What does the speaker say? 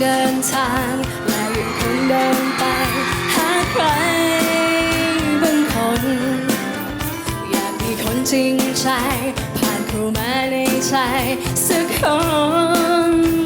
เดินทางและยังคงเดินไปหาใครบางคน อยากมีคนจริงใจ ผ่านเข้ามาในใจสักคน